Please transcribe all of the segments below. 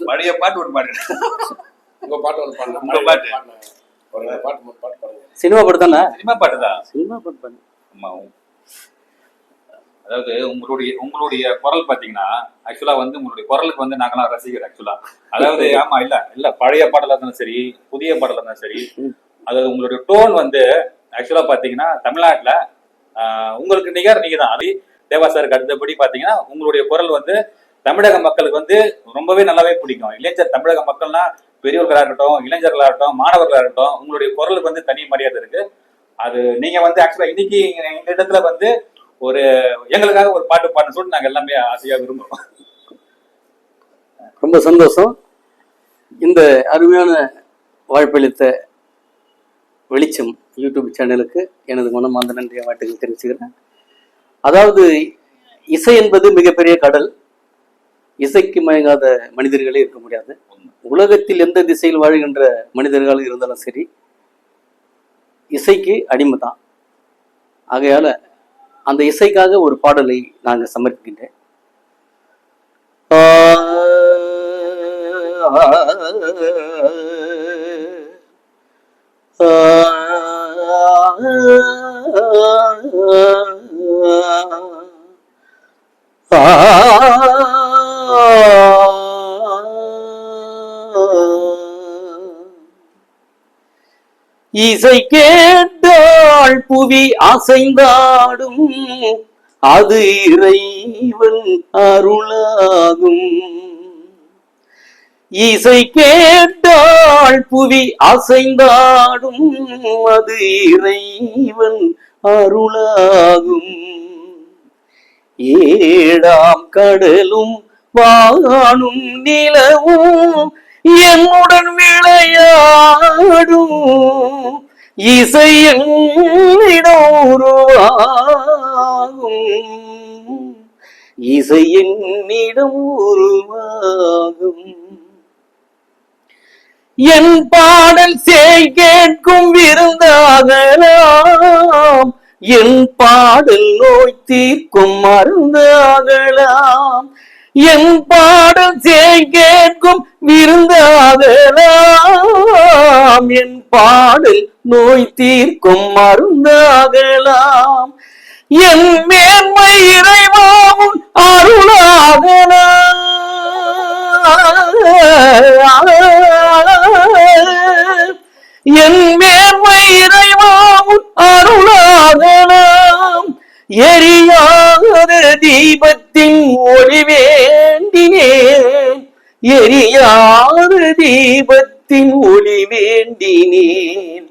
பழைய பாட்டு ஒரு பாடு. உங்க பாட்டு ஒரு பாட்டு உங்க பாட்டு. ஒரு பாட்டு மூணு பாட்டு பாடுங்க. சினிமா படம் தானே? சினிமா பாட்டு தான் சினிமா படம் பண்ணு ஆமா அதாவது உங்களுடைய உங்களுடைய குரல் பாத்தீங்கன்னா ஆக்சுவலா வந்து உங்களுடைய குரலுக்கு வந்து நாங்களாம் ரசிகர் ஆக்சுவலா அதாவது ஆமா இல்ல இல்ல பழைய பாடலா இருந்தாலும் சரி புதிய பாடலா இருந்தாலும் சரி அதாவது உங்களுடைய டோன் வந்து ஆக்சுவலா பாத்தீங்கன்னா தமிழ்நாட்டுல ஆஹ், உங்களுக்கு நிகர் நீங்க தான் அது தேவா சாருக்கு அடுத்தபடி பாத்தீங்கன்னா உங்களுடைய குரல் வந்து தமிழக மக்களுக்கு வந்து ரொம்பவே நல்லாவே பிடிக்கும். இளைஞர் தமிழக மக்கள்னா பெரியவர்களாக இருக்கட்டும் இளைஞர்களாக இருக்கட்டும் மாணவர்களாக இருக்கட்டும் உங்களுடைய குரலுக்கு வந்து தனி மரியாதை இருக்கு. அது நீங்க வந்து ஆக்சுவலா இன்னைக்கு எங்க இடத்துல வந்து ஒரு எங்களுக்காக ஒரு பாட்டு பாடணும்னு சொல்லிட்டு நாங்கள் எல்லாமே ஆசையா விரும்புகிறோம் ரொம்ப சந்தோஷம். இந்த அருமையான வாய்ப்பளித்த வெளிச்சம் யூடியூப் சேனலுக்கு எனது மனமார்ந்த நன்றிய வாழ்த்துக்கள் தெரிவிச்சுக்கிறேன். அதாவது இசை என்பது மிகப்பெரிய கடல். இசைக்கு மயங்காத மனிதர்களே இருக்க முடியாது உலகத்தில் எந்த திசையில் வாழ்கின்ற மனிதர்கள் இருந்தாலும் சரி இசைக்கு அடிமை தான் ஆகையால அந்த இசைக்காக ஒரு பாடலை நாங்கள் சமர்ப்பிக்கின்றேன் இசை கேட்டாள் புவி அசைந்தாடும். அது இறைவன் அருளாகும். இசை கேட்டாள் புவி அசைந்தாடும். அது இறைவன் அருளாகும். ஏழாம் கடலும் வானும் நிலவும். என்னுடன் விளையாடும் இசையின் உருவாகும் இசையின் இடம் உருவாகும். என் பாடல் சேய் கேட்கும் விருந்தாகலாம். என் பாடல் நோய் தீர்க்கும் மருந்தாகலாம். என் பாடல் சேய் கேட்கும் விருந்தாகலாம். என் பாடல் நோய் தீர்க்கும் மருந்தாகலாம். என் மேன்மை இறைவாவும் அருளாகலாம். என் மேன்மை இறைவாவும் அருளாகலாம். எரியாத தீபத்தின் ஒளிவே வேண்டினேன் தீபத்தின் ஒளி வேண்டினேன்.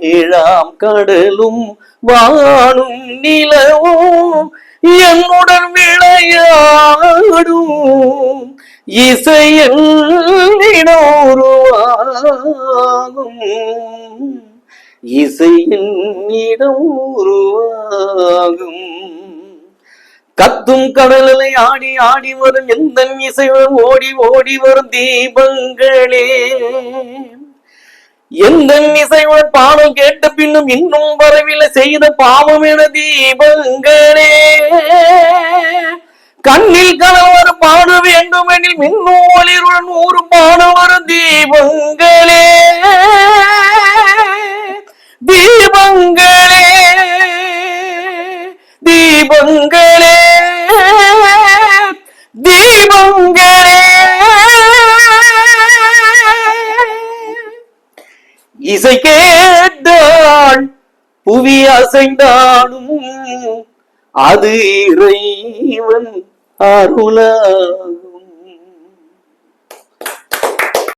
ஏழாம் கடலும் வானும் நிலவும் என்னுடன் விளையாடும். இசையில் உருவாகும் இசையின் இடம் உருவாகும் கத்தும் கடலை ஆடி ஆடி வரும் எந்த இசைவரும் ஓடி ஓடி வரும் தீபங்களே. எந்த இசைவன் பாடம் கேட்ட பின்னும் இன்னும் வரவில்லை. செய்த பாவம் என தீபங்களே. கண்ணில் கணவர் பாட வேண்டும் எனில் மின்னோலிருடன் ஒளிருடன் ஊறு தீபங்களே. தீபங்களே. தீபங்களே. இசை கேட்டாள் புவி அசைந்தாலும் அது இறைவன் அருளா